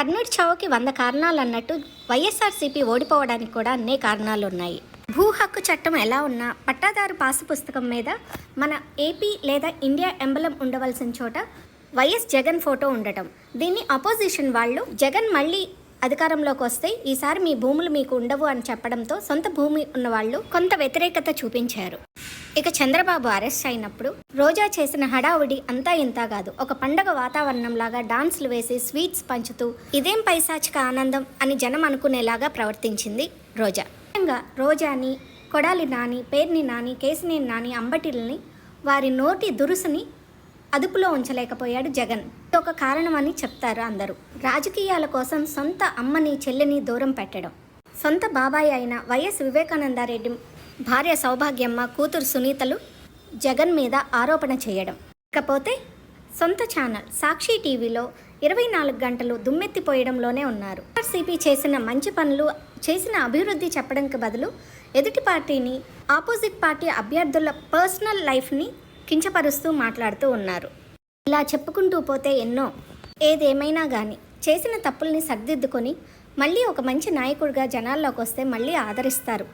కర్ణుడి చావుకి వంద కారణాలు అన్నట్టు వైఎస్ఆర్సీపీ ఓడిపోవడానికి కూడా అన్నే కారణాలు ఉన్నాయి భూ హక్కు చట్టం ఎలా ఉన్నా పట్టాదారు పాసు పుస్తకం మీద మన ఏపీ లేదా ఇండియా ఎంబలం ఉండవలసిన చోట వైఎస్ జగన్ ఫోటో ఉండటం. దీన్ని అపోజిషన్ వాళ్ళు జగన్ మళ్ళీ అధికారంలోకి వస్తే ఈసారి మీ భూములు మీకు ఉండవు అని చెప్పడంతో సొంత భూమి ఉన్న వాళ్ళు కొంత వ్యతిరేకత చూపించారు. ఇక చంద్రబాబు అరెస్ట్ అయినప్పుడు రోజా చేసిన హడావుడి అంతా ఇంతా కాదు. ఒక పండగ వాతావరణంలాగా డాన్స్లు డాన్సులు వేసి స్వీట్స్ పంచుతూ ఇదేం పైశాచిక ఆనందం అని జనం అనుకునేలాగా ప్రవర్తించింది రోజా. ముఖ్యంగా రోజాని కొడాలి నాని పేర్ని నాని కేసినేని నాని అంబటిల్ని వారి నోటి దురుసుని అదుపులో ఉంచలేకపోయాడు జగన్. ఒక ఒక కారణమని చెప్తారు అందరూ. రాజకీయాల కోసం సొంత అమ్మని చెల్లిని దూరం పెట్టడం. సొంత బాబాయ్ అయిన వైఎస్ వివేకానందారెడ్డి భార్య సౌభాగ్యమ్మ కూతురు సునీతలు జగన్ మీద ఆరోపణ చేయడం. ఇకపోతే సొంత ఛానల్ సాక్షి టీవీలో ఇరవై నాలుగు గంటలు దుమ్మెత్తిపోయడంలోనే ఉన్నారు. ఆర్సీపీ చేసిన మంచి పనులు చేసిన అభివృద్ధి చెప్పడానికి బదులు ఎదుటి పార్టీని ఆపోజిట్ పార్టీ అభ్యర్థుల పర్సనల్ లైఫ్ని కించపరుస్తూ మాట్లాడుతూ ఉన్నారు. ఇలా చెప్పుకుంటూ పోతే ఎన్నో ఏదేమైనా కానీ చేసిన తప్పుల్ని సర్దిద్దుకొని మళ్ళీ ఒక మంచి నాయకుడిగా జనాల్లోకి వస్తే మళ్ళీ ఆదరిస్తారు.